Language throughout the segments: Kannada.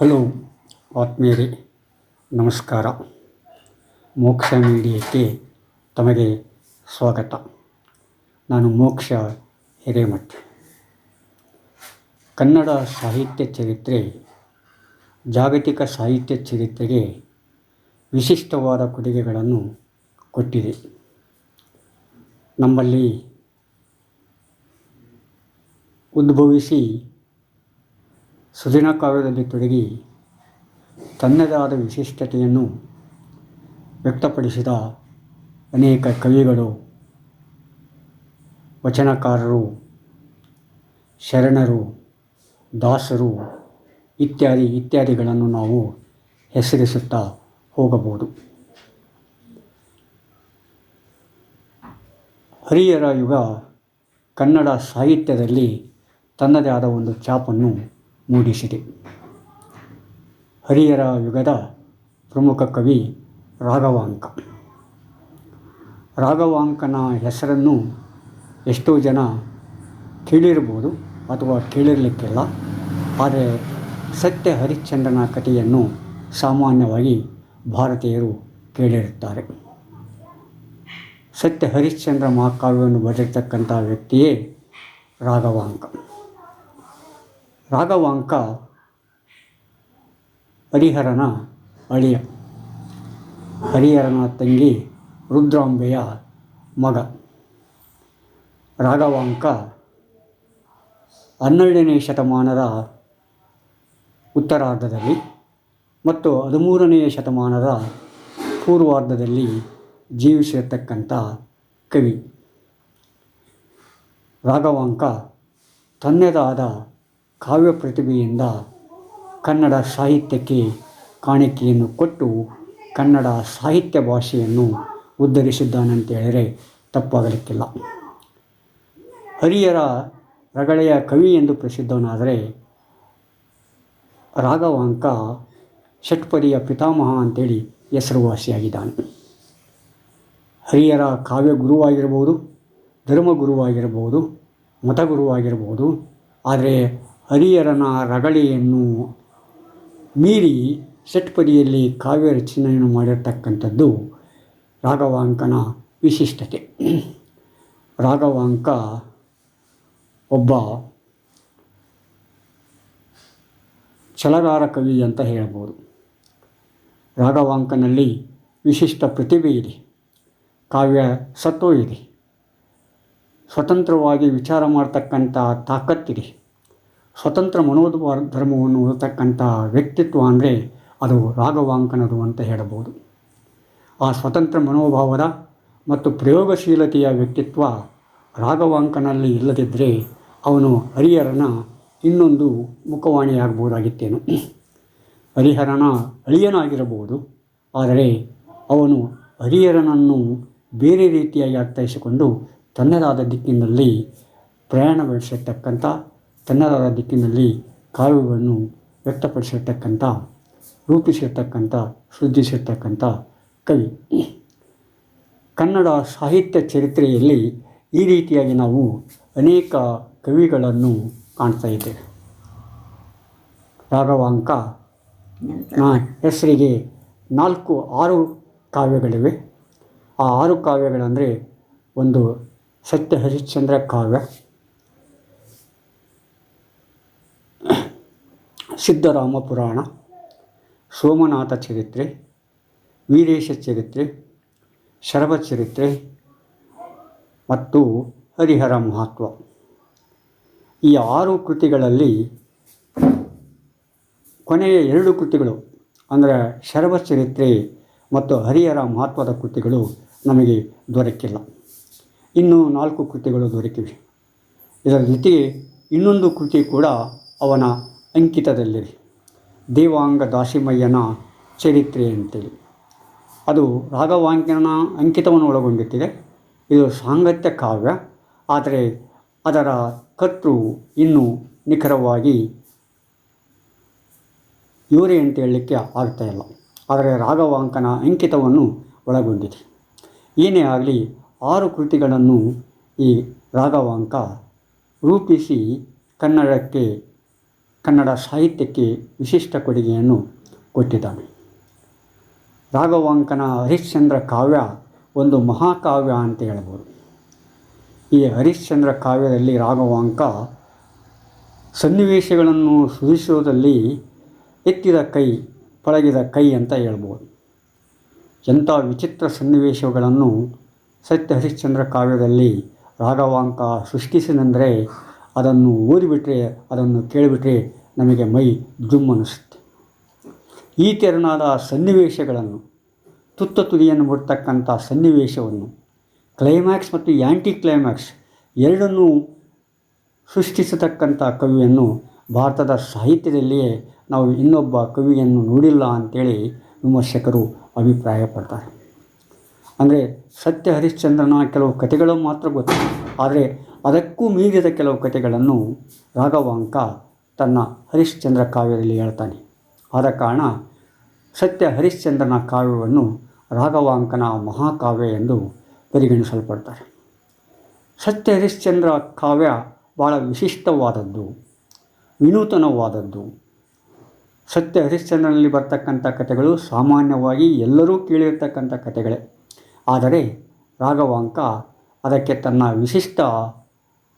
ಹಲೋ, ಆತ್ಮೀಯರೇ, ನಮಸ್ಕಾರ. ಮೋಕ್ಷ ಮೀಡಿಯಕ್ಕೆ ತಮಗೆ ಸ್ವಾಗತ. ನಾನು ಮೋಕ್ಷ ಹಿರೇಮಠ್. ಕನ್ನಡ ಸಾಹಿತ್ಯ ಚರಿತ್ರೆ, ಜಾಗತಿಕ ಸಾಹಿತ್ಯ ಚರಿತ್ರೆಗೆ ವಿಶಿಷ್ಟವಾದ ಕೊಡುಗೆಗಳನ್ನು ಕೊಟ್ಟಿದೆ. ನಮ್ಮಲ್ಲಿ ಉದ್ಭವಿಸಿ ಸುದಿನ ಕಾವ್ಯದಲ್ಲಿ ತೊಡಗಿ ತನ್ನದೇ ಆದ ವಿಶಿಷ್ಟತೆಯನ್ನು ವ್ಯಕ್ತಪಡಿಸಿದ ಅನೇಕ ಕವಿಗಳು, ವಚನಕಾರರು, ಶರಣರು, ದಾಸರು ಇತ್ಯಾದಿ ಇತ್ಯಾದಿಗಳನ್ನು ನಾವು ಹೆಸರಿಸುತ್ತಾ ಹೋಗಬಹುದು. ಹರಿಯರ ಯುಗ ಕನ್ನಡ ಸಾಹಿತ್ಯದಲ್ಲಿ ತನ್ನದೇ ಆದ ಒಂದು ಛಾಪನ್ನು ಮೂಡಿಸಿದೆ. ಹರಿಯರ ಯುಗದ ಪ್ರಮುಖ ಕವಿ ರಾಘವಾಂಕ. ರಾಘವಾಂಕನ ಹೆಸರನ್ನು ಎಷ್ಟೋ ಜನ ಕೇಳಿರ್ಬೋದು ಅಥವಾ ಕೇಳಿರಲಿಕ್ಕಿಲ್ಲ. ಆದರೆ ಸತ್ಯ ಹರಿಶ್ಚಂದ್ರನ ಕಥೆಯನ್ನು ಸಾಮಾನ್ಯವಾಗಿ ಭಾರತೀಯರು ಕೇಳಿರುತ್ತಾರೆ. ಸತ್ಯ ಹರಿಶ್ಚಂದ್ರ ಮಹಾಕಾವ್ಯವನ್ನು ಬರೆದಿರ್ತಕ್ಕಂಥ ವ್ಯಕ್ತಿಯೇ ರಾಘವಾಂಕ. ರಾಘವಾಂಕ ಹರಿಹರನ ಅಳಿಯ. ಹರಿಹರನ ತಂಗಿ ರುದ್ರಾಂಬೆಯ ಮಗ. ರಾಘವಾಂಕ ಹನ್ನೆರಡನೇ ಶತಮಾನದ ಉತ್ತರಾರ್ಧದಲ್ಲಿ ಮತ್ತು ಹದಿಮೂರನೆಯ ಶತಮಾನದ ಪೂರ್ವಾರ್ಧದಲ್ಲಿ ಜೀವಿಸಿರತಕ್ಕಂಥ ಕವಿ. ರಾಘವಾಂಕ ತನ್ನದಾದ ಕಾವ್ಯ ಪ್ರತಿಭೆಯಿಂದ ಕನ್ನಡ ಸಾಹಿತ್ಯಕ್ಕೆ ಕಾಣಿಕೆಯನ್ನು ಕೊಟ್ಟು ಕನ್ನಡ ಸಾಹಿತ್ಯ ಭಾಷೆಯನ್ನು ಉದ್ಧರಿಸಿದ್ದಾನಂತ ಹೇಳಿದರೆ ತಪ್ಪಾಗಲಿಕ್ಕಿಲ್ಲ. ಹರಿಯರ ರಗಳೆಯ ಕವಿ ಎಂದು ಪ್ರಸಿದ್ಧವನಾದರೆ ರಾಘವಾಂಕ ಷಟ್ಪದಿಯ ಪಿತಾಮಹ ಅಂತೇಳಿ ಹೆಸರುವಾಸಿಯಾಗಿದ್ದಾನೆ. ಹರಿಯರ ಕಾವ್ಯ ಗುರುವಾಗಿರ್ಬೋದು, ಧರ್ಮಗುರುವಾಗಿರ್ಬೋದು, ಮತಗುರುವಾಗಿರ್ಬೋದು, ಆದರೆ ಹರಿಹರನ ರಗಳೆಯನ್ನು ಮೀರಿ ಷಟ್ಪದಿಯಲ್ಲಿ ಕಾವ್ಯ ರಚನೆಯನ್ನು ಮಾಡಿರ್ತಕ್ಕಂಥದ್ದು ರಾಘವಾಂಕನ ವಿಶಿಷ್ಟತೆ. ರಾಘವಾಂಕ ಒಬ್ಬ ಛಲಗಾರ ಕವಿ ಅಂತ ಹೇಳ್ಬೋದು. ರಾಘವಾಂಕನಲ್ಲಿ ವಿಶಿಷ್ಟ ಪ್ರತಿಭೆ ಇದೆ. ಕಾವ್ಯ ಸತ್ವ ಇದೆ. ಸ್ವತಂತ್ರವಾಗಿ ವಿಚಾರ ಮಾಡ್ತಕ್ಕಂಥ ತಾಕತ್ತಿದೆ. ಸ್ವತಂತ್ರ ಮನೋಧ ಧರ್ಮವನ್ನು ಹೊರತಕ್ಕಂಥ ವ್ಯಕ್ತಿತ್ವ ಅಂದರೆ ಅದು ರಾಘವಾಂಕನದು ಅಂತ ಹೇಳಬಹುದು. ಆ ಸ್ವತಂತ್ರ ಮನೋಭಾವದ ಮತ್ತು ಪ್ರಯೋಗಶೀಲತೆಯ ವ್ಯಕ್ತಿತ್ವ ರಾಘವಾಂಕನಲ್ಲಿ ಇಲ್ಲದಿದ್ದರೆ ಅವನು ಹರಿಹರನ ಇನ್ನೊಂದು ಮುಖವಾಣಿಯಾಗಬಹುದಾಗಿತ್ತೇನು. ಹರಿಹರನ ಅಳಿಯನಾಗಿರಬಹುದು, ಆದರೆ ಅವನು ಹರಿಹರನನ್ನು ಬೇರೆ ರೀತಿಯಾಗಿ ಅರ್ಥೈಸಿಕೊಂಡು ತನ್ನದಾದ ದಿಕ್ಕಿನಲ್ಲಿ ಪ್ರಯಾಣ ಬೆಳೆಸಿರ್ತಕ್ಕಂಥ ತನ್ನದಾದ ದಿಕ್ಕಿನಲ್ಲಿ ಕಾವ್ಯವನ್ನು ವ್ಯಕ್ತಪಡಿಸಿರ್ತಕ್ಕಂಥ, ರೂಪಿಸಿರ್ತಕ್ಕಂಥ ಸೃಜಿಸಿರ್ತಕ್ಕಂಥ ಕವಿ. ಕನ್ನಡ ಸಾಹಿತ್ಯ ಚರಿತ್ರೆಯಲ್ಲಿ ಈ ರೀತಿಯಾಗಿ ನಾವು ಅನೇಕ ಕವಿಗಳನ್ನು ಕಾಣ್ತಾ ಇದ್ದೇವೆ. ರಾಘವಾಂಕ ಹೆಸರಿಗೆ ನಾಲ್ಕು, ಆರು ಕಾವ್ಯಗಳಿವೆ. ಆ ಆರು ಕಾವ್ಯಗಳಂದರೆ ಒಂದು ಸತ್ಯ ಹರಿಶ್ಚಂದ್ರ ಕಾವ್ಯ ಸಿದ್ಧರಾಮ ಪುರಾಣ ಸೋಮನಾಥ ಚರಿತ್ರೆ, ವೀರೇಶ ಚರಿತ್ರೆ, ಶರಭ ಚರಿತ್ರೆ ಮತ್ತು ಹರಿಹರ ಮಹತ್ವ. ಈ ಆರು ಕೃತಿಗಳಲ್ಲಿ ಕೊನೆಯ ಎರಡು ಕೃತಿಗಳು, ಅಂದರೆ ಶರಭ ಚರಿತ್ರೆ ಮತ್ತು ಹರಿಹರ ಮಹತ್ವದ ಕೃತಿಗಳು ನಮಗೆ ದೊರಕಿಲ್ಲ. ಇನ್ನೂ ನಾಲ್ಕು ಕೃತಿಗಳು ದೊರಕಿವೆ. ಇದರ ಜೊತೆಗೆ ಇನ್ನೊಂದು ಕೃತಿ ಕೂಡ ಅವನ ಅಂಕಿತದಲ್ಲಿದೆ ದೇವಾಂಗ ದಾಸಿಮಯ್ಯನ ಚರಿತ್ರೆ ಅಂತೇಳಿ ಅದು ರಾಘವಾಂಕನ ಅಂಕಿತವನ್ನು ಒಳಗೊಂಡಿಟ್ಟಿದೆ. ಇದು ಸಾಂಗತ್ಯ ಕಾವ್ಯ. ಆದರೆ ಅದರ ಕರ್ತೃ ಇನ್ನೂ ನಿಖರವಾಗಿ ಇವರೇ ಅಂತ ಹೇಳಲಿಕ್ಕೆ ಆಗ್ತಾಯಿಲ್ಲ ಆದರೆ ರಾಘವಾಂಕನ ಅಂಕಿತವನ್ನು ಒಳಗೊಂಡಿದೆ. ಏನೇ ಆಗಲಿ ಆರು ಕೃತಿಗಳನ್ನು ಈ ರಾಘವಾಂಕ ರೂಪಿಸಿ ಕನ್ನಡಕ್ಕೆ ಕನ್ನಡ ಸಾಹಿತ್ಯಕ್ಕೆ ವಿಶಿಷ್ಟ ಕೊಡುಗೆಯನ್ನು ಕೊಟ್ಟಿದ್ದಾನೆ. ರಾಘವಾಂಕನ ಹರಿಶ್ಚಂದ್ರ ಕಾವ್ಯ ಒಂದು ಮಹಾಕಾವ್ಯ ಅಂತ ಹೇಳ್ಬೋದು. ಈ ಹರಿಶ್ಚಂದ್ರ ಕಾವ್ಯದಲ್ಲಿ ರಾಘವಾಂಕ ಸನ್ನಿವೇಶಗಳನ್ನು ಸೃಜಿಸುವುದರಲ್ಲಿ ಎತ್ತಿದ ಕೈ, ಪಳಗಿದ ಕೈ ಅಂತ ಹೇಳ್ಬೋದು. ಎಂಥ ವಿಚಿತ್ರ ಸನ್ನಿವೇಶಗಳನ್ನು ಸತ್ಯ ಹರಿಶ್ಚಂದ್ರ ಕಾವ್ಯದಲ್ಲಿ ರಾಘವಾಂಕ ಸೃಷ್ಟಿಸಿದಂದರೆ ಅದನ್ನು ಓದಿಬಿಟ್ರೆ ಅದನ್ನು ಕೇಳಿಬಿಟ್ರೆ ನಮಗೆ ಮೈ ಜುಮ್ ಅನ್ನಿಸುತ್ತೆ ಈ ತೆರನಾದ ಸನ್ನಿವೇಶಗಳನ್ನು ತುತ್ತ ತುದಿಯನ್ನು ಮುಡ್ತಕ್ಕಂಥ ಸನ್ನಿವೇಶವನ್ನು ಕ್ಲೈಮ್ಯಾಕ್ಸ್ ಮತ್ತು ಆ್ಯಂಟಿ ಕ್ಲೈಮ್ಯಾಕ್ಸ್ ಎರಡನ್ನೂ ಸೃಷ್ಟಿಸತಕ್ಕಂಥ ಕವಿಯನ್ನು ಭಾರತದ ಸಾಹಿತ್ಯದಲ್ಲಿಯೇ ನಾವು ಇನ್ನೊಬ್ಬ ಕವಿಯನ್ನು ನೋಡಿಲ್ಲ ಅಂಥೇಳಿ ವಿಮರ್ಶಕರು ಅಭಿಪ್ರಾಯಪಡ್ತಾರೆ. ಅಂದರೆ ಸತ್ಯ ಹರಿಶ್ಚಂದ್ರನ ಕೆಲವು ಕಥೆಗಳು ಮಾತ್ರ ಗೊತ್ತು, ಆದರೆ ಅದಕ್ಕೂ ಮೀರಿದ ಕೆಲವು ಕಥೆಗಳನ್ನು ರಾಘವಾಂಕ ತನ್ನ ಹರಿಶ್ಚಂದ್ರ ಕಾವ್ಯದಲ್ಲಿ ಹೇಳ್ತಾನೆ. ಆದ ಕಾರಣ ಸತ್ಯ ಹರಿಶ್ಚಂದ್ರನ ಕಾವ್ಯವನ್ನು ರಾಘವಾಂಕನ ಮಹಾಕಾವ್ಯ ಎಂದು ಪರಿಗಣಿಸಲ್ಪಡ್ತಾರೆ. ಸತ್ಯ ಹರಿಶ್ಚಂದ್ರ ಕಾವ್ಯ ಭಾಳ ವಿಶಿಷ್ಟವಾದದ್ದು, ವಿನೂತನವಾದದ್ದು. ಸತ್ಯ ಹರಿಶ್ಚಂದ್ರನಲ್ಲಿ ಬರ್ತಕ್ಕಂಥ ಕಥೆಗಳು ಸಾಮಾನ್ಯವಾಗಿ ಎಲ್ಲರೂ ಕೇಳಿರ್ತಕ್ಕಂಥ ಕಥೆಗಳೇ. ಆದರೆ ರಾಘವಾಂಕ ಅದಕ್ಕೆ ತನ್ನ ವಿಶಿಷ್ಟ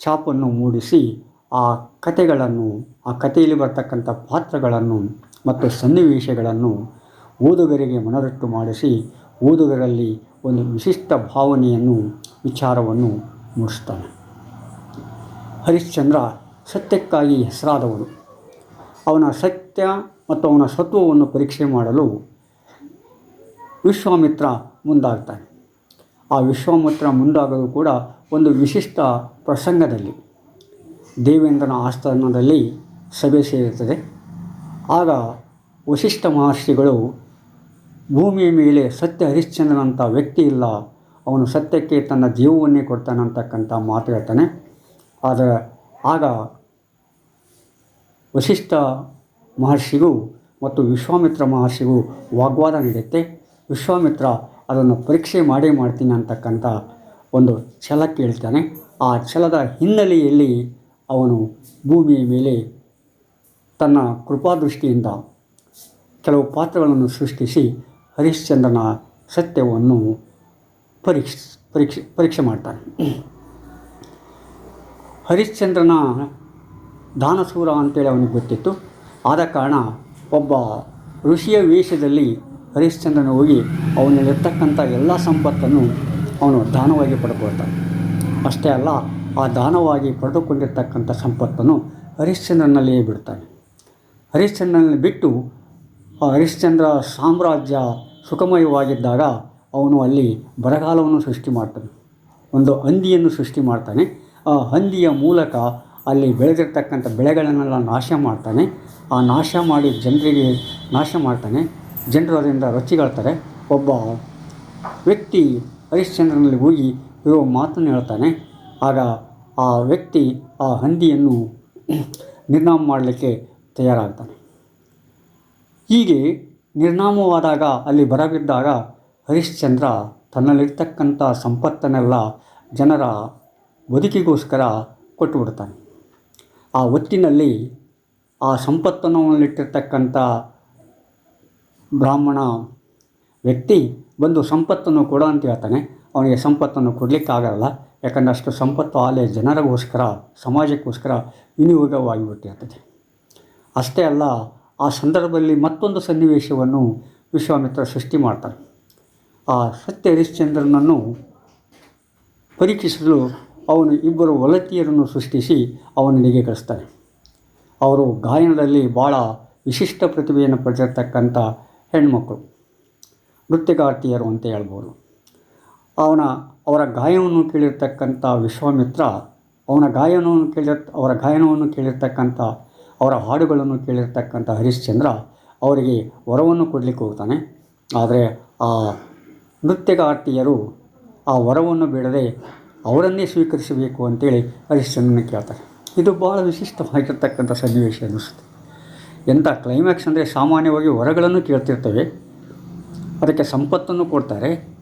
ಛಾಪನ್ನು ಮೂಡಿಸಿ ಆ ಕಥೆಗಳನ್ನು, ಆ ಕಥೆಯಲ್ಲಿ ಬರ್ತಕ್ಕಂಥ ಪಾತ್ರಗಳನ್ನು ಮತ್ತು ಸನ್ನಿವೇಶಗಳನ್ನು ಓದುಗರಿಗೆ ಮನದಟ್ಟು ಮಾಡಿಸಿ, ಓದುಗರಲ್ಲಿ ಒಂದು ವಿಶಿಷ್ಟ ಭಾವನೆಯನ್ನು, ವಿಚಾರವನ್ನು ಮೂಡಿಸ್ತಾನೆ ಹರಿಶ್ಚಂದ್ರ ಸತ್ಯಕ್ಕಾಗಿ ಹೆಸರಾದವನು. ಅವನ ಸತ್ಯ ಮತ್ತು ಅವನ ಸತ್ವವನ್ನು ಪರೀಕ್ಷೆ ಮಾಡಲು ವಿಶ್ವಾಮಿತ್ರ ಮುಂದಾಗ್ತಾನೆ. ಆ ವಿಶ್ವಾಮಿತ್ರ ಮುಂದಾಗಲು ಕೂಡ ಒಂದು ವಿಶಿಷ್ಟ ಪ್ರಸಂಗದಲ್ಲಿ ದೇವೇಂದ್ರನ ಆಸ್ಥಾನದಲ್ಲಿ ಸಭೆ ಸೇರುತ್ತದೆ. ಆಗ ವಶಿಷ್ಠ ಮಹರ್ಷಿಗಳು ಭೂಮಿಯ ಮೇಲೆ ಸತ್ಯ ಹರಿಶ್ಚಂದ್ರನಂಥ ವ್ಯಕ್ತಿ ಇಲ್ಲ, ಅವನು ಸತ್ಯಕ್ಕೆ ತನ್ನ ಜೀವವನ್ನೇ ಕೊಡ್ತಾನೆ ಅಂತಕ್ಕಂಥ ಮಾತು ಹೇಳ್ತಾನೆ. ಆದರೆ ಆಗ ವಶಿಷ್ಠ ಮಹರ್ಷಿಗೂ ಮತ್ತು ವಿಶ್ವಾಮಿತ್ರ ಮಹರ್ಷಿಗೂ ವಾಗ್ವಾದ ನಡೆಯುತ್ತೆ. ವಿಶ್ವಾಮಿತ್ರ ಅದನ್ನು ಪರೀಕ್ಷೆ ಮಾಡೇ ಮಾಡ್ತೀನಿ ಅಂತಕ್ಕಂಥ ಒಂದು ಛಲ ಕೇಳ್ತಾನೆ. ಆ ಛಲದ ಹಿನ್ನೆಲೆಯಲ್ಲಿ ಅವನು ಭೂಮಿಯ ಮೇಲೆ ತನ್ನ ಕೃಪಾದೃಷ್ಟಿಯಿಂದ ಕೆಲವು ಪಾತ್ರಗಳನ್ನು ಸೃಷ್ಟಿಸಿ ಹರಿಶ್ಚಂದ್ರನ ಸತ್ಯವನ್ನು ಪರೀಕ್ಷೆ ಪರೀಕ್ಷೆ ಪರೀಕ್ಷೆ ಮಾಡ್ತಾನೆ. ಹರಿಶ್ಚಂದ್ರನ ದಾನಸೂರ ಅಂತೇಳಿ ಅವನಿಗೆ ಗೊತ್ತಿತ್ತು. ಆದ ಕಾರಣ ಒಬ್ಬ ಋಷಿಯ ವೇಷದಲ್ಲಿ ಹರಿಶ್ಚಂದ್ರನ ಹೋಗಿ ಅವನಲ್ಲಿರ್ತಕ್ಕಂಥ ಎಲ್ಲ ಸಂಪತ್ತನ್ನು ಅವನು ದಾನವಾಗಿ ಪಡ್ಕೊಳ್ತಾನೆ. ಅಷ್ಟೇ ಅಲ್ಲ ಆ ದಾನವಾಗಿ ಪಡೆದುಕೊಂಡಿರ್ತಕ್ಕಂಥ ಸಂಪತ್ತನ್ನು ಹರಿಶ್ಚಂದ್ರನಲ್ಲಿಯೇ ಬಿಡ್ತಾನೆ. ಹರಿಶ್ಚಂದ್ರನಲ್ಲಿ ಬಿಟ್ಟು ಆ ಹರಿಶ್ಚಂದ್ರ ಸಾಮ್ರಾಜ್ಯ ಸುಖಮಯವಾಗಿದ್ದಾಗ ಅವನು ಅಲ್ಲಿ ಬರಗಾಲವನ್ನು ಸೃಷ್ಟಿ ಮಾಡ್ತಾನೆ. ಒಂದು ಹಂದಿಯನ್ನು ಸೃಷ್ಟಿ ಮಾಡ್ತಾನೆ. ಆ ಹಂದಿಯ ಮೂಲಕ ಅಲ್ಲಿ ಬೆಳೆದಿರ್ತಕ್ಕಂಥ ಬೆಳೆಗಳನ್ನೆಲ್ಲ ನಾಶ ಮಾಡ್ತಾನೆ. ಆ ನಾಶ ಮಾಡಿ ಜನರಿಗೆ ನಾಶ ಮಾಡ್ತಾನೆ. ಜನರು ಅದರಿಂದ ರೊಚ್ಚಿಗಳ್ತಾರೆ. ಒಬ್ಬ ವ್ಯಕ್ತಿ ಹರಿಶ್ಚಂದ್ರನಲ್ಲಿ ಹೋಗಿ ಇರೋ ಮಾತನ್ನು ಹೇಳ್ತಾನೆ. ಆಗ ಆ ವ್ಯಕ್ತಿ ಆ ಹಂದಿಯನ್ನು ನಿರ್ನಾಮ ಮಾಡಲಿಕ್ಕೆ ತಯಾರಾಗ್ತಾನೆ. ಹೀಗೆ ನಿರ್ನಾಮವಾದಾಗ ಅಲ್ಲಿ ಬರಬಿದ್ದಾಗ ಹರಿಶ್ಚಂದ್ರ ತನ್ನಲ್ಲಿರ್ತಕ್ಕಂಥ ಸಂಪತ್ತನ್ನೆಲ್ಲ ಜನರ ಬದುಕಿಗೋಸ್ಕರ ಕೊಟ್ಟುಬಿಡ್ತಾನೆ. ಆ ಒತ್ತಿನಲ್ಲಿ ಆ ಸಂಪತ್ತನ್ನು ಅವನಲ್ಲಿಟ್ಟಿರ್ತಕ್ಕಂಥ ಬ್ರಾಹ್ಮಣ ವ್ಯಕ್ತಿ ಬಂದು ಸಂಪತ್ತನ್ನು ಕೊಡು ಅಂತ ಹೇಳ್ತಾನೆ. ಅವನಿಗೆ ಸಂಪತ್ತನ್ನು ಕೊಡಲಿಕ್ಕಾಗಲ್ಲ. ಯಾಕಂದರೆ ಅಷ್ಟು ಸಂಪತ್ತು ಆಲೆ ಜನರಿಗೋಸ್ಕರ, ಸಮಾಜಕ್ಕೋಸ್ಕರ ವಿನಿಯೋಗವಾಗಿಬಿಟ್ಟಿರ್ತದೆ. ಅಷ್ಟೇ ಅಲ್ಲ, ಆ ಸಂದರ್ಭದಲ್ಲಿ ಮತ್ತೊಂದು ಸನ್ನಿವೇಶವನ್ನು ವಿಶ್ವಾಮಿತ್ರ ಸೃಷ್ಟಿ ಮಾಡ್ತಾರೆ. ಆ ಸತ್ಯ ಹರಿಶ್ಚಂದ್ರನನ್ನು ಪರೀಕ್ಷಿಸಲು ಅವನು ಇಬ್ಬರು ಒಲತಿಯರನ್ನು ಸೃಷ್ಟಿಸಿ ಅವನಿಗೆ ಕಳಿಸ್ತಾನೆ. ಅವರು ಗಾಯನದಲ್ಲಿ ಭಾಳ ವಿಶಿಷ್ಟ ಪ್ರತಿಭೆಯನ್ನು ಪಡೆದಿರ್ತಕ್ಕಂಥ ಹೆಣ್ಮಕ್ಕಳು ನೃತ್ಯಗಾರ್ತಿಯರು ಅಂತ ಹೇಳ್ಬೋದು. ಅವನ, ಅವರ ಗಾಯವನ್ನು ಕೇಳಿರ್ತಕ್ಕಂಥ ವಿಶ್ವಾಮಿತ್ರ, ಅವನ ಗಾಯನವನ್ನು ಕೇಳಿರ್ ಅವರ ಗಾಯನವನ್ನು ಕೇಳಿರ್ತಕ್ಕಂಥ, ಅವರ ಹಾಡುಗಳನ್ನು ಕೇಳಿರ್ತಕ್ಕಂಥ ಹರಿಶ್ಚಂದ್ರ ಅವರಿಗೆ ವರವನ್ನು ಕೊಡಲಿಕ್ಕೆ ಹೋಗ್ತಾನೆ. ಆದರೆ ಆ ನೃತ್ಯಗಾರ್ತಿಯರು ಆ ವರವನ್ನು ಬಿಡದೆ ಅವರನ್ನೇ ಸ್ವೀಕರಿಸಬೇಕು ಅಂತೇಳಿ ಹರಿಶ್ಚಂದ್ರನ ಕೇಳ್ತಾರೆ. ಇದು ಭಾಳ ವಿಶಿಷ್ಟವಾಗಿರ್ತಕ್ಕಂಥ ಸನ್ನಿವೇಶ ಅನ್ನಿಸುತ್ತೆ. ಎಂಥ ಕ್ಲೈಮ್ಯಾಕ್ಸ್ ಅಂದರೆ ಸಾಮಾನ್ಯವಾಗಿ ವರಗಳನ್ನು ಕೇಳ್ತಿರ್ತವೆ. ಅದಕ್ಕೆ ಸಂಪತ್ತನ್ನು ಕೊಡ್ತಾರೆ.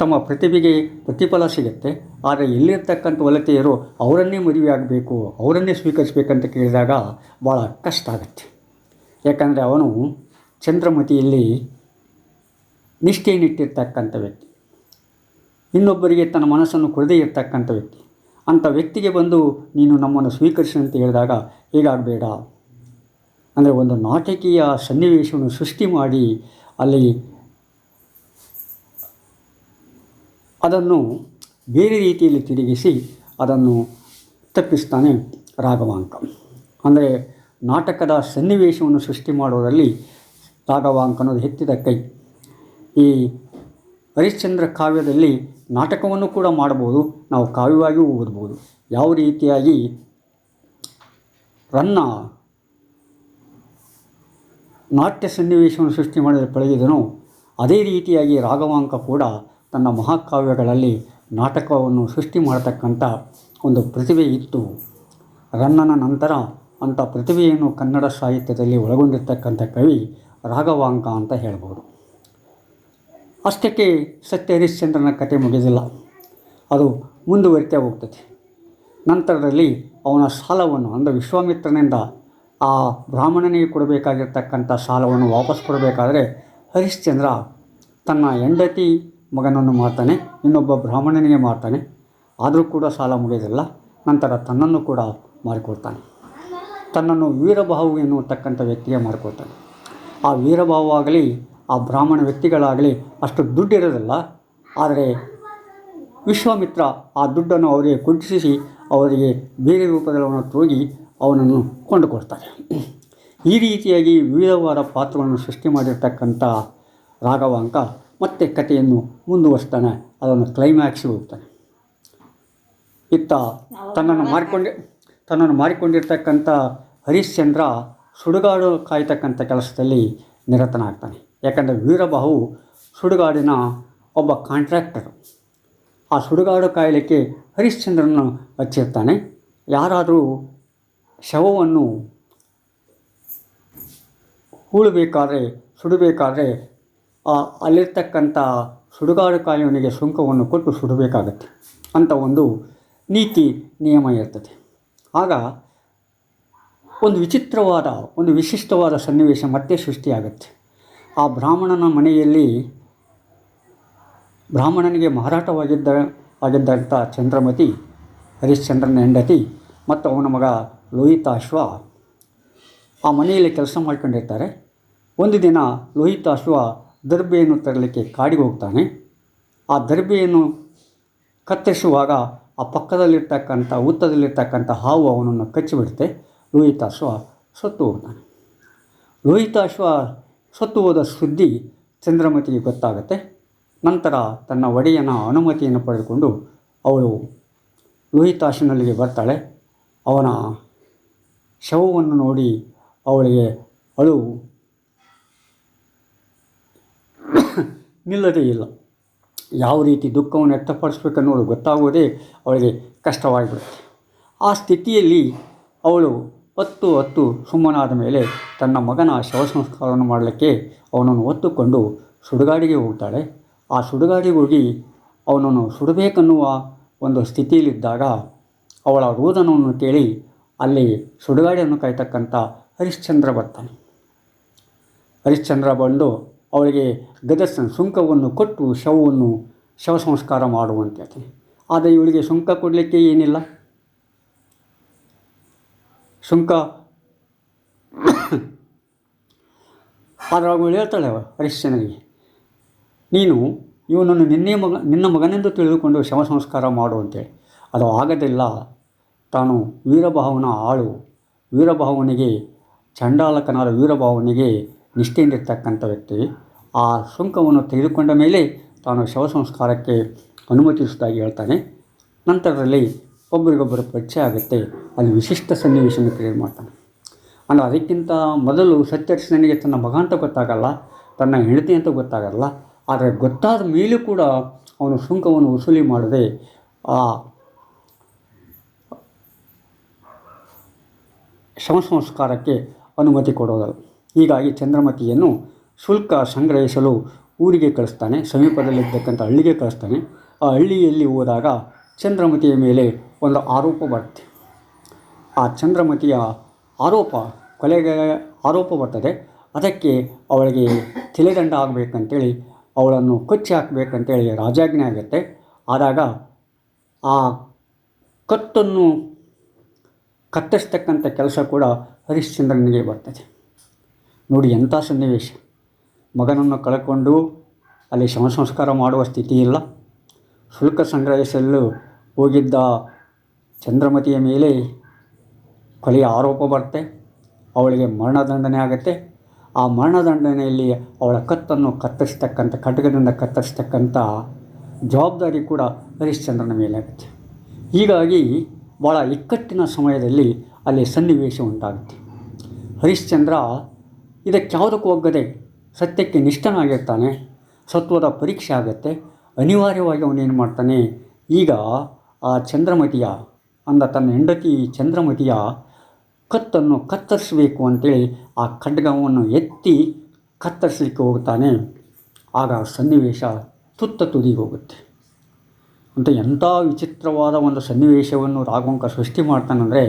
ತಮ್ಮ ಪ್ರತಿಭೆಗೆ ಪ್ರತಿಫಲ ಸಿಗುತ್ತೆ. ಆದರೆ ಇಲ್ಲಿರ್ತಕ್ಕಂಥ ವಲತೆಯರು ಅವರನ್ನೇ ಮದುವೆ ಆಗಬೇಕು, ಅವರನ್ನೇ ಸ್ವೀಕರಿಸಬೇಕಂತ ಕೇಳಿದಾಗ ಭಾಳ ಕಷ್ಟ ಆಗುತ್ತೆ. ಯಾಕಂದರೆ ಅವನು ಚಂದ್ರಮತಿಯಲ್ಲಿ ನಿಷ್ಠೆಯನ್ನಿಟ್ಟಿರ್ತಕ್ಕಂಥ ವ್ಯಕ್ತಿ. ಇನ್ನೊಬ್ಬರಿಗೆ ತನ್ನ ಮನಸ್ಸನ್ನು ಕೊಡದೇ ಇರತಕ್ಕಂಥ ವ್ಯಕ್ತಿ. ಅಂಥ ವ್ಯಕ್ತಿಗೆ ಬಂದು ನೀನು ನಮ್ಮನ್ನು ಸ್ವೀಕರಿಸು ಅಂತ ಹೇಳಿದಾಗ ಹೀಗಾಗಬೇಡ? ಅಂದರೆ ಒಂದು ನಾಟಕೀಯ ಸನ್ನಿವೇಶವನ್ನು ಸೃಷ್ಟಿ ಮಾಡಿ ಅಲ್ಲಿ ಅದನ್ನು ಬೇರೆ ರೀತಿಯಲ್ಲಿ ತಿರುಗಿಸಿ ಅದನ್ನು ತಪ್ಪಿಸ್ತಾನೆ ರಾಘವಾಂಕ. ಅಂದರೆ ನಾಟಕದ ಸನ್ನಿವೇಶವನ್ನು ಸೃಷ್ಟಿ ಮಾಡುವುದರಲ್ಲಿ ರಾಗವಾಂಕ ಅನ್ನೋದು ಹೆತ್ತಿದ ಕೈ. ಈ ಹರಿಶ್ಚಂದ್ರ ಕಾವ್ಯದಲ್ಲಿ ನಾಟಕವನ್ನು ಕೂಡ ಮಾಡಬಹುದು. ನಾವು ಕಾವ್ಯವಾಗಿಯೂ ಓದ್ಬೋದು. ಯಾವ ರೀತಿಯಾಗಿ? ರನ್ನ ನಾಟ್ಯ ಸನ್ನಿವೇಶವನ್ನು ಸೃಷ್ಟಿ ಮಾಡಿದರೆ ಪಳಗಿದನೋ ಅದೇ ರೀತಿಯಾಗಿ ರಾಘವಾಂಕ ಕೂಡ ತನ್ನ ಮಹಾಕಾವ್ಯಗಳಲ್ಲಿ ನಾಟಕವನ್ನು ಸೃಷ್ಟಿ ಮಾಡತಕ್ಕಂಥ ಒಂದು ಪ್ರತಿಭೆ ಇತ್ತು. ರನ್ನನ ನಂತರ ಅಂಥ ಪ್ರತಿಭೆಯನ್ನು ಕನ್ನಡ ಸಾಹಿತ್ಯದಲ್ಲಿ ಒಳಗೊಂಡಿರ್ತಕ್ಕಂಥ ಕವಿ ರಾಘವಾಂಕ ಅಂತ ಹೇಳ್ಬೋದು. ಅಷ್ಟಕ್ಕೆ ಸತ್ಯ ಹರಿಶ್ಚಂದ್ರನ ಕತೆ ಮುಗಿದಿಲ್ಲ. ಅದು ಮುಂದುವರಿತಾ ಹೋಗ್ತದೆ. ನಂತರದಲ್ಲಿ ಅವನ ಸಾಲವನ್ನು ಅಂದರೆ ವಿಶ್ವಾಮಿತ್ರನಿಂದ ಆ ಬ್ರಾಹ್ಮಣನಿಗೆ ಕೊಡಬೇಕಾಗಿರ್ತಕ್ಕಂಥ ಸಾಲವನ್ನು ವಾಪಸ್ ಕೊಡಬೇಕಾದ್ರೆ ಹರಿಶ್ಚಂದ್ರ ತನ್ನ ಹೆಂಡತಿ ಮಗನನ್ನು ಮಾಡ್ತಾನೆ ಇನ್ನೊಬ್ಬ ಬ್ರಾಹ್ಮಣನಿಗೆ ಮಾಡ್ತಾನೆ ಆದರೂ ಕೂಡ ಸಾಲ ಮುಗಿಯೋದಿಲ್ಲ ನಂತರ ತನ್ನನ್ನು ಕೂಡ ಮಾಡಿಕೊಡ್ತಾನೆ ತನ್ನನ್ನು ವೀರಭಾವು ಎನ್ನುವತಕ್ಕಂಥ ವ್ಯಕ್ತಿಗೆ ಮಾಡಿಕೊಡ್ತಾನೆ ಆ ವೀರಭಾವವಾಗಲಿ ಆ ಬ್ರಾಹ್ಮಣ ವ್ಯಕ್ತಿಗಳಾಗಲಿ ಅಷ್ಟು ದುಡ್ಡಿರೋದಿಲ್ಲ. ಆದರೆ ವಿಶ್ವಾಮಿತ್ರ ಆ ದುಡ್ಡನ್ನು ಅವರಿಗೆ ಕುಂಠಿಸಿ, ಅವರಿಗೆ ಬೇರೆ ರೂಪದಲ್ಲಿ ಅವನು ತೋಗಿ ಅವನನ್ನು ಕೊಂಡುಕೊಡ್ತಾರೆ ಈ ರೀತಿಯಾಗಿ ವಿವಿಧವಾದ ಪಾತ್ರಗಳನ್ನು ಸೃಷ್ಟಿ ಮಾಡಿರ್ತಕ್ಕಂಥ ರಾಘವಾಂಕ ಮತ್ತೆ ಕಥೆಯನ್ನು ಮುಂದುವರಿಸ್ತಾನೆ. ಅದನ್ನು ಕ್ಲೈಮ್ಯಾಕ್ಸ್ ಹೋಗ್ತಾನೆ. ಇತ್ತ ತನ್ನನ್ನು ಮಾರಿಕೊಂಡು ತನ್ನನ್ನು ಮಾಡಿಕೊಂಡಿರ್ತಕ್ಕಂಥ ಹರಿಶ್ಚಂದ್ರ ಸುಡುಗಾಡು ಕಾಯ್ತಕ್ಕಂಥ ಕೆಲಸದಲ್ಲಿ ನಿರತನಾಗ್ತಾನೆ. ಯಾಕಂದರೆ ವೀರಬಾಹು ಸುಡುಗಾಡಿನ ಒಬ್ಬ ಕಾಂಟ್ರಾಕ್ಟರ್ ಆ ಸುಡುಗಾಡು ಕಾಯಲಿಕ್ಕೆ ಹರಿಶ್ಚಂದ್ರನ ಹಚ್ಚಿರ್ತಾನೆ. ಯಾರಾದರೂ ಶವವನ್ನು ಹೂಳಬೇಕಾದ್ರೆ ಸುಡಬೇಕಾದ್ರೆ ಅಲ್ಲಿರ್ತಕ್ಕಂಥ ಸುಡುಗಾಡು ಕಾಯುವನಿಗೆ ಸುಂಕವನ್ನು ಕೊಟ್ಟು ಸುಡಬೇಕಾಗತ್ತೆ ಅಂತ ಒಂದು ನೀತಿ, ನಿಯಮ ಇರ್ತದೆ. ಆಗ ಒಂದು ವಿಚಿತ್ರವಾದ, ಒಂದು ವಿಶಿಷ್ಟವಾದ ಸನ್ನಿವೇಶ ಮತ್ತೆ ಸೃಷ್ಟಿಯಾಗತ್ತೆ. ಆ ಬ್ರಾಹ್ಮಣನ ಮನೆಯಲ್ಲಿ ಬ್ರಾಹ್ಮಣನಿಗೆ ಮಾರಾಟವಾಗಿದ್ದ, ಆಗಿದ್ದಂಥ ಚಂದ್ರಮತಿ, ಹರಿಶ್ಚಂದ್ರನ ಹೆಂಡತಿ ಮತ್ತು ಅವನ ಮಗ ಲೋಹಿತಾಶ್ವ ಆ ಮನೆಯಲ್ಲಿ ಕೆಲಸ ಮಾಡ್ಕೊಂಡಿರ್ತಾರೆ. ಒಂದು ದಿನ ಲೋಹಿತಾಶ್ವ ದರ್ಬೆಯನ್ನು ತರಲಿಕ್ಕೆ ಕಾಡಿಗೆ ಹೋಗ್ತಾನೆ. ಆ ದರ್ಬೆಯನ್ನು ಕತ್ತರಿಸುವಾಗ ಆ ಪಕ್ಕದಲ್ಲಿರ್ತಕ್ಕಂಥ ಉತ್ತದಲ್ಲಿರ್ತಕ್ಕಂಥ ಹಾವು ಅವನನ್ನು ಕಚ್ಚಿಬಿಡುತ್ತೆ. ಲೋಹಿತಾಶ್ವ ಸತ್ತು ಹೋಗ್ತಾನೆ. ಲೋಹಿತಾಶ್ವ ಸತ್ತು ಹೋದ ಸುದ್ದಿ ಚಂದ್ರಮತಿಗೆ ಗೊತ್ತಾಗುತ್ತೆ. ನಂತರ ತನ್ನ ಒಡೆಯನ ಅನುಮತಿಯನ್ನು ಪಡೆದುಕೊಂಡು ಅವಳು ಲೋಹಿತಾಶ್ವನಲ್ಲಿಗೆ ಬರ್ತಾಳೆ. ಅವನ ಶವವನ್ನು ನೋಡಿ ಅವಳಿಗೆ, ಅಳು ನಿಲ್ಲದೇ ಇಲ್ಲ. ಯಾವ ರೀತಿ ದುಃಖವನ್ನು ವ್ಯಕ್ತಪಡಿಸ್ಬೇಕನ್ನೋದು ಗೊತ್ತಾಗುವುದೇ ಅವಳಿಗೆ ಕಷ್ಟವಾಗಿಬಿಡುತ್ತೆ. ಆ ಸ್ಥಿತಿಯಲ್ಲಿ ಅವಳು ಹತ್ತು ಹತ್ತು ಸುಮ್ಮನಾದ ಮೇಲೆ ತನ್ನ ಮಗನ ಶವ ಸಂಸ್ಕಾರವನ್ನು ಮಾಡಲಿಕ್ಕೆ ಅವನನ್ನು ಒತ್ತುಕೊಂಡು ಸುಡುಗಾಡಿಗೆ ಹೋಗ್ತಾಳೆ. ಆ ಸುಡುಗಾಡಿಗೆ ಹೋಗಿ ಅವನನ್ನು ಸುಡಬೇಕನ್ನುವ ಒಂದು ಸ್ಥಿತಿಯಲ್ಲಿದ್ದಾಗ ಅವಳ ರೋದನವನ್ನು ಕೇಳಿ ಅಲ್ಲಿ ಸುಡುಗಾಡಿಯನ್ನು ಕಾಯ್ತಕ್ಕಂಥ ಹರಿಶ್ಚಂದ್ರ ಬರ್ತಾನೆ. ಹರಿಶ್ಚಂದ್ರ ಬಂದು ಅವಳಿಗೆ ಗದರ್ಶನ ಸುಂಕವನ್ನು ಕೊಟ್ಟು ಶವವನ್ನು ಶವ ಸಂಸ್ಕಾರ ಮಾಡುವಂತೆ ಆದರೆ ಇವಳಿಗೆ ಸುಂಕ ಕೊಡಲಿಕ್ಕೆ ಏನಿಲ್ಲ. ಸುಂಕ ಆದರೆ ಅವಳು ಹೇಳ್ತಾಳೆ ಹರಿಶ್ಚನಿಗೆ ನೀನು ಇವನನ್ನು ನಿನ್ನೆ ಮಗ, ನಿನ್ನ ಮಗನೆಂದು ತಿಳಿದುಕೊಂಡು ಶವ ಸಂಸ್ಕಾರ ಮಾಡು ಅದು ಆಗದಿಲ್ಲ. ತಾನು ವೀರಭಾವನ ಆಳು. ವೀರಭಾವನಿಗೆ ಚಂಡಾಲಕನಾದ ವೀರಭಾವನಿಗೆ ನಿಷ್ಠೆಯಿಂದಿರ್ತಕ್ಕಂಥ ವ್ಯಕ್ತಿ. ಆ ಸುಂಕವನ್ನು ತೆಗೆದುಕೊಂಡ ಮೇಲೆ ತಾನು ಶವ ಸಂಸ್ಕಾರಕ್ಕೆ ಅನುಮತಿಸುವುದಾಗಿ ಹೇಳ್ತಾನೆ. ನಂತರದಲ್ಲಿ ಒಬ್ಬರಿಗೊಬ್ಬರು ಪರಿಚಯ ಆಗುತ್ತೆ. ಅಲ್ಲಿ ವಿಶಿಷ್ಟ ಸನ್ನಿವೇಶವನ್ನು ಕ್ರಿಯೇಟ್ ಮಾಡ್ತಾನೆ. ಅಂದರೆ ಅದಕ್ಕಿಂತ ಮೊದಲು ಸತ್ಯರ್ಶನಿಗೆ ತನ್ನ ಮಗ ಅಂತ ಗೊತ್ತಾಗಲ್ಲ, ತನ್ನ ಹೆಂಡತಿ ಅಂತ ಗೊತ್ತಾಗಲ್ಲ, ಆದರೆ ಗೊತ್ತಾದ ಮೇಲೂ ಕೂಡ ಅವನು ಸುಂಕವನ್ನು ವಸೂಲಿ ಮಾಡದೆ ಆ ಶವ ಸಂಸ್ಕಾರಕ್ಕೆ ಅನುಮತಿ ಕೊಡೋದಲ್ಲ. ಹೀಗಾಗಿ ಚಂದ್ರಮತಿಯನ್ನು ಶುಲ್ಕ ಸಂಗ್ರಹಿಸಲು ಊರಿಗೆ ಕಳಿಸ್ತಾನೆ, ಸಮೀಪದಲ್ಲಿರ್ತಕ್ಕಂಥ ಹಳ್ಳಿಗೆ ಕಳಿಸ್ತಾನೆ. ಆ ಹಳ್ಳಿಯಲ್ಲಿ ಹೋದಾಗ ಚಂದ್ರಮತಿಯ ಮೇಲೆ ಒಂದು ಆರೋಪ ಬರುತ್ತೆ. ಆ ಚಂದ್ರಮತಿಯ ಆರೋಪ, ಕೊಲೆಗೆ ಆರೋಪ ಬರ್ತದೆ. ಅದಕ್ಕೆ ಅವಳಿಗೆ ತಲೆದಂಡ ಆಗಬೇಕಂತೇಳಿ, ಅವಳನ್ನು ಕೊಚ್ಚಿ ಹಾಕಬೇಕಂತೇಳಿ ರಾಜಾಜ್ಞೆ ಆಗುತ್ತೆ. ಆದಾಗ ಆ ಕತ್ತನ್ನು ಕತ್ತರಿಸ್ತಕ್ಕಂಥ ಕೆಲಸ ಕೂಡ ಹರಿಶ್ಚಂದ್ರನಿಗೆ ಬರ್ತದೆ. ನೋಡಿ ಎಂಥ ಸನ್ನಿವೇಶ. ಮಗನನ್ನು ಕಳ್ಕೊಂಡು ಅಲ್ಲಿ ಶವ ಸಂಸ್ಕಾರ ಮಾಡುವ ಸ್ಥಿತಿ ಇಲ್ಲ. ಶುಲ್ಕ ಸಂಗ್ರಹಿಸಲು ಹೋಗಿದ್ದ ಚಂದ್ರಮತಿಯ ಮೇಲೆ ಕೊಲೆಯ ಆರೋಪ ಬರುತ್ತೆ. ಅವಳಿಗೆ ಮರಣದಂಡನೆ ಆಗುತ್ತೆ. ಆ ಮರಣದಂಡನೆಯಲ್ಲಿ ಅವಳ ಕತ್ತನ್ನು ಕತ್ತರಿಸ್ತಕ್ಕಂಥ, ಖಡ್ಗದಿಂದ ಕತ್ತರಿಸ್ತಕ್ಕಂಥ ಜವಾಬ್ದಾರಿ ಕೂಡ ಹರಿಶ್ಚಂದ್ರನ ಮೇಲೆ ಆಗುತ್ತೆ. ಹೀಗಾಗಿ ಭಾಳ ಇಕ್ಕಟ್ಟಿನ ಸಮಯದಲ್ಲಿ ಅಲ್ಲಿ ಸನ್ನಿವೇಶ ಉಂಟಾಗುತ್ತೆ. ಹರಿಶ್ಚಂದ್ರ ಇದಕ್ಕೆ ಯಾವುದಕ್ಕೂ ಒಗ್ಗದೆ ಸತ್ಯಕ್ಕೆ ನಿಷ್ಠನಾಗಿರ್ತಾನೆ, ಸತ್ವದ ಪರೀಕ್ಷೆ ಆಗುತ್ತೆ, ಅನಿವಾರ್ಯವಾಗಿ ಅವನೇನು ಮಾಡ್ತಾನೆ, ಈಗ ಆ ಚಂದ್ರಮತಿಯ, ಅಂದ ತನ್ನ ಹೆಂಡತಿ ಚಂದ್ರಮತಿಯ ಕತ್ತನ್ನು ಕತ್ತರಿಸಬೇಕು ಅಂತೇಳಿ ಆ ಖಡ್ಗವನ್ನು ಎತ್ತಿ ಕತ್ತರಿಸಲಿಕ್ಕೆ ಹೋಗ್ತಾನೆ. ಆಗ ಸನ್ನಿವೇಶ ತುತ್ತ ತುದಿಗೆ ಹೋಗುತ್ತೆ. ಅಂತ ಎಂಥ ವಿಚಿತ್ರವಾದ ಒಂದು ಸನ್ನಿವೇಶವನ್ನು ರಾಘವಂಕ ಸೃಷ್ಟಿ ಮಾಡ್ತಾನಂದರೆ,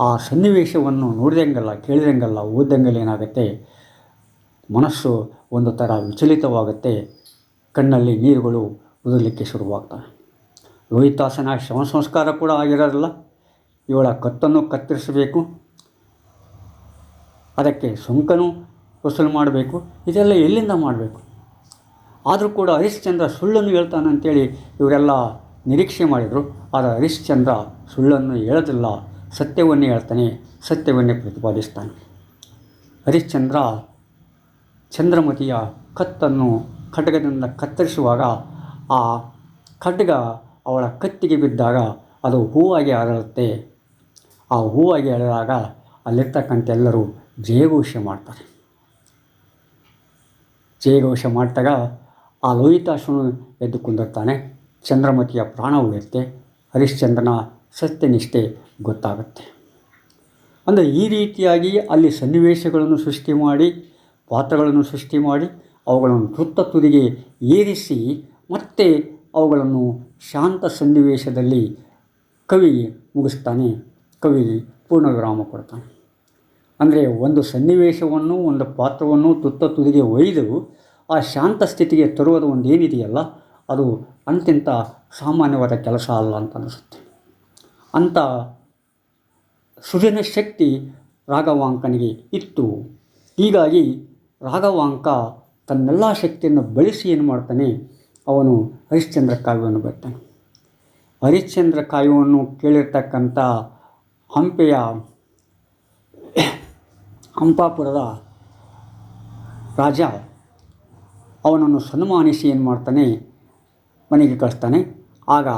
ಆ ಸನ್ನಿವೇಶವನ್ನು ನೋಡಿದಂಗಲ್ಲ, ಕೇಳಿದಂಗಲ್ಲ ಓದಂಗಲ್ಲ ಏನಾಗುತ್ತೆ ಮನಸ್ಸು ಒಂದು ಥರ ವಿಚಲಿತವಾಗುತ್ತೆ, ಕಣ್ಣಲ್ಲಿ ನೀರುಗಳು ಉದರಲಿಕ್ಕೆ ಶುರುವಾಗ್ತವೆ. ಲೋಹಿತಾಸನ ಶವ ಸಂಸ್ಕಾರ ಕೂಡ ಆಗಿರೋದಿಲ್ಲ. ಇವಳ ಕತ್ತನ್ನು ಕತ್ತರಿಸಬೇಕು. ಅದಕ್ಕೆ ಸುಂಕನೂ ವಸೂಲು ಮಾಡಬೇಕು. ಇದೆಲ್ಲ ಎಲ್ಲಿಂದ ಮಾಡಬೇಕು? ಆದರೂ ಕೂಡ ಹರಿಶ್ಚಂದ್ರ ಸುಳ್ಳನ್ನು ಹೇಳ್ತಾನಂತೇಳಿ ಇವರೆಲ್ಲ ನಿರೀಕ್ಷೆ ಮಾಡಿದರು. ಆದರೆ ಹರಿಶ್ಚಂದ್ರ ಸುಳ್ಳನ್ನು ಹೇಳೋದಿಲ್ಲ. ಸತ್ಯವನ್ನೇ ಹೇಳ್ತಾನೆ, ಸತ್ಯವನ್ನೇ ಪ್ರತಿಪಾದಿಸ್ತಾನೆ. ಹರಿಶ್ಚಂದ್ರ ಚಂದ್ರಮತಿಯ ಕತ್ತನ್ನು ಖಡ್ಗದಿಂದ ಕತ್ತರಿಸುವಾಗ ಆ ಖಡ್ಗ ಅವಳ ಕತ್ತಿಗೆ ಬಿದ್ದಾಗ ಅದು ಹೂವಾಗಿ ಅರಳುತ್ತೆ. ಆ ಹೂವಾಗಿ ಅರಳಿದಾಗ ಅಲ್ಲಿರ್ತಕ್ಕಂಥ ಎಲ್ಲರೂ ಜಯಘೋಷ ಮಾಡ್ತಾರೆ. ಜಯಘೋಷ ಮಾಡಿದಾಗ ಆ ಲೋಹಿತಾಶ್ವನು ಎದ್ದು ಕುಂದಿರ್ತಾನೆ. ಚಂದ್ರಮತಿಯ ಪ್ರಾಣ ಉಳಿಯುತ್ತೆ. ಹರಿಶ್ಚಂದ್ರನ ಸತ್ಯನಿಷ್ಠೆ ಗೊತ್ತಾಗುತ್ತೆ. ಅಂದರೆ ಈ ರೀತಿಯಾಗಿ ಅಲ್ಲಿ ಸನ್ನಿವೇಶಗಳನ್ನು ಸೃಷ್ಟಿ ಮಾಡಿ ಪಾತ್ರಗಳನ್ನು ಸೃಷ್ಟಿ ಮಾಡಿ ಅವುಗಳನ್ನು ತುತ್ತ ತುದಿಗೆ ಏರಿಸಿ ಮತ್ತೆ ಅವುಗಳನ್ನು ಶಾಂತ ಸನ್ನಿವೇಶದಲ್ಲಿ ಕವಿ ಮುಗಿಸ್ತಾನೆ. ಕವಿ ಪೂರ್ಣವಿರಾಮ ಕೊಡ್ತಾನೆ. ಅಂದರೆ ಒಂದು ಸನ್ನಿವೇಶವನ್ನು, ಒಂದು ಪಾತ್ರವನ್ನು ತುತ್ತ ತುದಿಗೆ ಒಯ್ದು ಆ ಶಾಂತ ಸ್ಥಿತಿಗೆ ತರುವುದು ಒಂದು ಏನಿದೆಯಲ್ಲ ಅದು ಅಂತಿಂತ ಸಾಮಾನ್ಯವಾದ ಕೆಲಸ ಅಲ್ಲ ಅಂತ ಅನಿಸುತ್ತೆ. ಅಂಥ ಸೃಜನ ಶಕ್ತಿ ರಾಘವಾಂಕನಿಗೆ ಇತ್ತು. ಹೀಗಾಗಿ ರಾಘವಾಂಕ ತನ್ನೆಲ್ಲ ಶಕ್ತಿಯನ್ನು ಬಳಸಿ ಏನು ಮಾಡ್ತಾನೆ, ಅವನು ಹರಿಶ್ಚಂದ್ರ ಕಾವ್ಯವನ್ನು ಬರ್ತಾನೆ. ಹರಿಶ್ಚಂದ್ರ ಕಾವ್ಯವನ್ನು ಕೇಳಿರ್ತಕ್ಕಂಥ ಹಂಪೆಯ ಹಂಪಾಪುರದ ರಾಜ, ಅವನನ್ನು ಸನ್ಮಾನಿಸಿ ಏನು ಮಾಡ್ತಾನೆ, ಮನೆಗೆ ಕಳಿಸ್ತಾನೆ. ಆಗ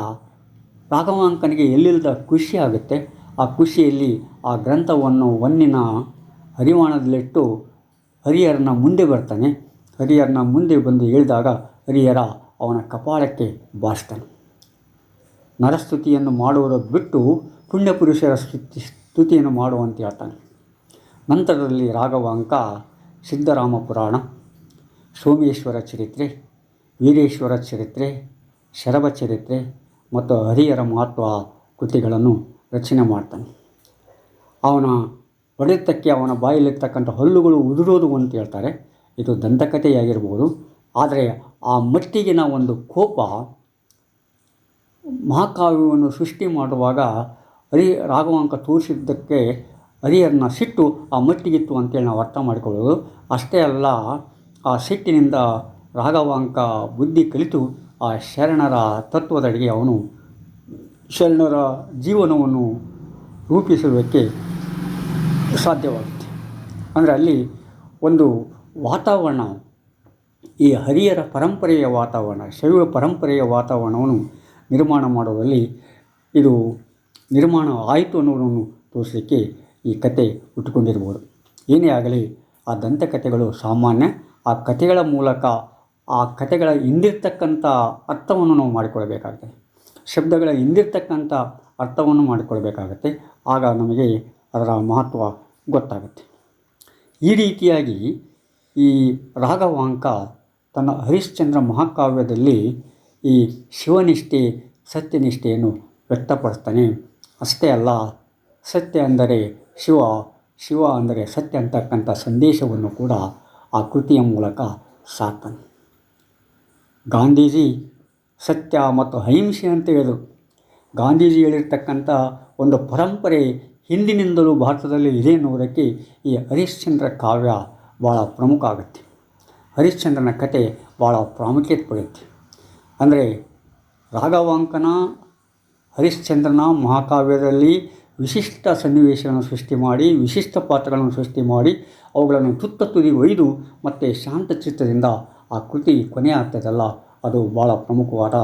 ರಾಘವಾಂಕನಿಗೆ ಎಲ್ಲಿಲ್ಲದ ಖುಷಿ ಆಗುತ್ತೆ. ಆ ಖುಷಿಯಲ್ಲಿ ಆ ಗ್ರಂಥವನ್ನು ಒನ್ನಿನ ಹರಿವಾಣದಲ್ಲಿಟ್ಟು ಹರಿಹರನ ಮುಂದೆ ಬರ್ತಾನೆ. ಹರಿಹರನ ಮುಂದೆ ಬಂದು ಹೇಳಿದಾಗ ಹರಿಹರ ಅವನ ಕಪಾಳಕ್ಕೆ ಬಾರಿಸ್ತಾನೆ. ನರಸ್ತುತಿಯನ್ನು ಮಾಡುವುದು ಬಿಟ್ಟು ಪುಣ್ಯಪುರುಷರ ಸ್ತುತಿ, ಸ್ತುತಿಯನ್ನು ಮಾಡುವಂತ ಹೇಳ್ತಾನೆ. ನಂತರದಲ್ಲಿ ರಾಘವಾಂಕ ಸಿದ್ಧರಾಮ ಪುರಾಣ, ಸೋಮೇಶ್ವರ ಚರಿತ್ರೆ, ವೀರೇಶ್ವರ ಚರಿತ್ರೆ, ಶರಭ ಚರಿತ್ರೆ ಮತ್ತು ಹರಿಹರ ಮಹತ್ವ ಕೃತಿಗಳನ್ನು ರಚನೆ ಮಾಡ್ತಾನೆ. ಅವನ ಹೊಡೆತಕ್ಕೆ ಅವನ ಬಾಯಲ್ಲಿರ್ತಕ್ಕಂಥ ಹಲ್ಲುಗಳು ಉದುರೋದು ಅಂತ ಹೇಳ್ತಾರೆ. ಇದು ದಂತಕಥೆಯಾಗಿರ್ಬೋದು. ಆದರೆ ಆ ಮಟ್ಟಿಗಿನ ಒಂದು ಕೋಪ ಮಹಾಕಾವ್ಯವನ್ನು ಸೃಷ್ಟಿ ಮಾಡುವಾಗ ಹರಿ ರಾಘವಾಂಕ ತೋರಿಸಿದ್ದಕ್ಕೆ ಹರಿಯರನ್ನ ಸಿಟ್ಟು ಆ ಮಟ್ಟಿಗಿತ್ತು ಅಂತೇಳಿ ನಾವು ಅರ್ಥ ಮಾಡಿಕೊಳ್ಳೋದು. ಅಷ್ಟೇ ಅಲ್ಲ, ಆ ಸಿಟ್ಟಿನಿಂದ ರಾಘವಾಂಕ ಬುದ್ಧಿ ಕಲಿತು ಆ ಶರಣರ ತತ್ವದಡಿಗೆ ಅವನು ಶರಣರ ಜೀವನವನ್ನು ರೂಪಿಸುವುದಕ್ಕೆ ಸಾಧ್ಯವಾಗುತ್ತೆ. ಅಂದರೆ ಅಲ್ಲಿ ಒಂದು ವಾತಾವರಣ, ಈ ಹರಿಯರ ಪರಂಪರೆಯ ವಾತಾವರಣ, ಶೈವ ಪರಂಪರೆಯ ವಾತಾವರಣವನ್ನು ನಿರ್ಮಾಣ ಮಾಡುವಲ್ಲಿ ಇದು ನಿರ್ಮಾಣ ಆಯಿತು ಅನ್ನೋದನ್ನು ತೋರಿಸಲಿಕ್ಕೆ ಈ ಕತೆ ಉಟ್ಕೊಂಡಿರ್ಬೋದು ಏನೇ ಆಗಲಿ, ಆ ದಂತಕಥೆಗಳು ಸಾಮಾನ್ಯ, ಆ ಕಥೆಗಳ ಮೂಲಕ, ಆ ಕಥೆಗಳ ಹಿಂದಿರ್ತಕ್ಕಂಥ ಅರ್ಥವನ್ನು ನಾವು ಮಾಡಿಕೊಳ್ಬೇಕಾಗ್ತದೆ ಶಬ್ದಗಳ ಹಿಂದಿರ್ತಕ್ಕಂಥ ಅರ್ಥವನ್ನು ಮಾಡಿಕೊಳ್ಬೇಕಾಗತ್ತೆ ಆಗ ನಮಗೆ ಅದರ ಮಹತ್ವ ಗೊತ್ತಾಗುತ್ತೆ. ಈ ರೀತಿಯಾಗಿ ಈ ರಾಘವಾಂಕ ತನ್ನ ಹರಿಶ್ಚಂದ್ರ ಮಹಾಕಾವ್ಯದಲ್ಲಿ ಈ ಶಿವನಿಷ್ಠೆ, ಸತ್ಯನಿಷ್ಠೆಯನ್ನು ವ್ಯಕ್ತಪಡಿಸ್ತಾನೆ. ಅಷ್ಟೇ ಅಲ್ಲ, ಸತ್ಯ ಅಂದರೆ ಶಿವ ಶಿವ ಅಂದರೆ ಸತ್ಯ ಅಂತಕ್ಕಂಥ ಸಂದೇಶವನ್ನು ಕೂಡ ಆ ಕೃತಿಯ ಮೂಲಕ ಸಾಕ್ತಾನೆ. ಗಾಂಧೀಜಿ ಸತ್ಯ ಮತ್ತು ಅಹಿಂಸೆ ಅಂತ ಹೇಳಿದರು. ಗಾಂಧೀಜಿ ಹೇಳಿರ್ತಕ್ಕಂಥ ಒಂದು ಪರಂಪರೆ ಹಿಂದಿನಿಂದಲೂ ಭಾರತದಲ್ಲಿ ಇದೆ ಎನ್ನುವುದಕ್ಕೆ ಈ ಹರಿಶ್ಚಂದ್ರ ಕಾವ್ಯ ಭಾಳ ಪ್ರಮುಖ ಆಗುತ್ತೆ. ಹರಿಶ್ಚಂದ್ರನ ಕತೆ ಭಾಳ ಪ್ರಾಮುಖ್ಯತೆ ಪಡೆಯುತ್ತೆ. ಅಂದರೆ ರಾಘವಾಂಕನ ಹರಿಶ್ಚಂದ್ರನ ಮಹಾಕಾವ್ಯದಲ್ಲಿ ವಿಶಿಷ್ಟ ಸನ್ನಿವೇಶಗಳನ್ನು ಸೃಷ್ಟಿ ಮಾಡಿ, ವಿಶಿಷ್ಟ ಪಾತ್ರಗಳನ್ನು ಸೃಷ್ಟಿ ಮಾಡಿ, ಅವುಗಳನ್ನು ತುತ್ತ ತುದಿ ಒಯ್ದು ಮತ್ತು ಶಾಂತಚಿತ್ತದಿಂದ ಆ ಕೃತಿ ಕೊನೆಯಾಗ್ತದಲ್ಲ, ಅದು ಭಾಳ ಪ್ರಮುಖವಾದ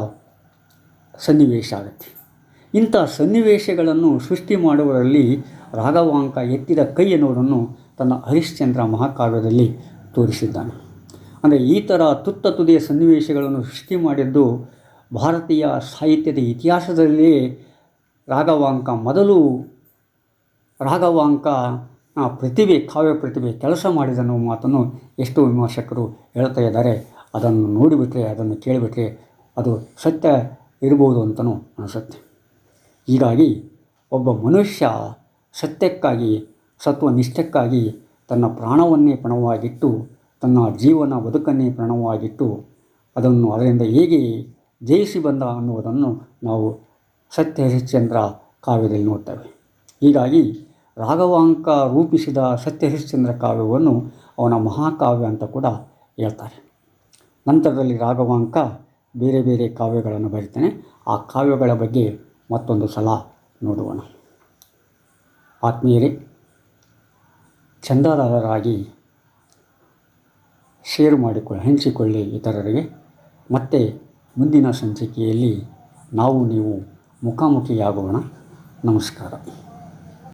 ಸನ್ನಿವೇಶ ಆಗುತ್ತೆ. ಇಂಥ ಸನ್ನಿವೇಶಗಳನ್ನು ಸೃಷ್ಟಿ ಮಾಡುವುದರಲ್ಲಿ ರಾಘವಾಂಕ ಎತ್ತಿದ ಕೈ ಎನ್ನುವುದನ್ನು ತನ್ನ ಹರಿಶ್ಚಂದ್ರ ಮಹಾಕಾವ್ಯದಲ್ಲಿ ತೋರಿಸಿದ್ದಾನೆ. ಅಂದರೆ ಈ ಥರ ತುತ್ತ ತುದಿಯ ಸನ್ನಿವೇಶಗಳನ್ನು ಸೃಷ್ಟಿ ಮಾಡಿದ್ದು ಭಾರತೀಯ ಸಾಹಿತ್ಯದ ಇತಿಹಾಸದಲ್ಲಿಯೇ ರಾಘವಾಂಕ ಮೊದಲು ರಾಘವಾಂಕ ಪ್ರತಿಭೆ, ಕಾವ್ಯ ಪ್ರತಿಭೆ ಕೆಲಸ ಮಾಡಿದನ್ನೋ ಮಾತನ್ನು ಎಷ್ಟೋ ವಿಮರ್ಶಕರು ಹೇಳ್ತಾ ಇದ್ದಾರೆ. ಅದನ್ನು ನೋಡಿಬಿಟ್ರೆ, ಅದನ್ನು ಕೇಳಿಬಿಟ್ರೆ ಅದು ಸತ್ಯ ಇರ್ಬೋದು ಅಂತಲೂ ಅನಿಸುತ್ತೆ. ಹೀಗಾಗಿ ಒಬ್ಬ ಮನುಷ್ಯ ಸತ್ಯಕ್ಕಾಗಿ, ಸತ್ವನಿಷ್ಠಕ್ಕಾಗಿ ತನ್ನ ಪ್ರಾಣವನ್ನೇ ಪಣವಾಗಿಟ್ಟು ತನ್ನ ಜೀವನ ಬದುಕನ್ನೇ ಪ್ರಣವಾಗಿಟ್ಟು ಅದನ್ನು ಅದರಿಂದ ಹೇಗೆ ಜಯಿಸಿ ಬಂದ ಅನ್ನುವುದನ್ನು ನಾವು ಸತ್ಯ ಹರಿಶ್ಚಂದ್ರ ಕಾವ್ಯದಲ್ಲಿ ನೋಡ್ತೇವೆ. ಹೀಗಾಗಿ ರಾಘವಾಂಕ ರೂಪಿಸಿದ ಸತ್ಯ ಹರಿಶ್ಚಂದ್ರ ಕಾವ್ಯವನ್ನು ಅವನ ಮಹಾಕಾವ್ಯ ಅಂತ ಕೂಡ ಹೇಳ್ತಾರೆ. ನಂತರದಲ್ಲಿ ರಾಘವಾಂಕ ಬೇರೆ ಬೇರೆ ಕಾವ್ಯಗಳನ್ನು ಬರೀತಾನೆ. ಆ ಕಾವ್ಯಗಳ ಬಗ್ಗೆ ಮತ್ತೊಂದು ಸಲ ನೋಡೋಣ ಆತ್ಮೀಯರೇ, ಚಂದಾದಾರರಾಗಿ ಶೇರ್ ಮಾಡಿಕೊಳ್ಳಿ, ಹಂಚಿಕೊಳ್ಳಿ ಇತರರಿಗೆ. ಮತ್ತೆ ಮುಂದಿನ ಸಂಚಿಕೆಯಲ್ಲಿ ನಾವು ನೀವು ಮುಖಾಮುಖಿಯಾಗೋಣ. ನಮಸ್ಕಾರ.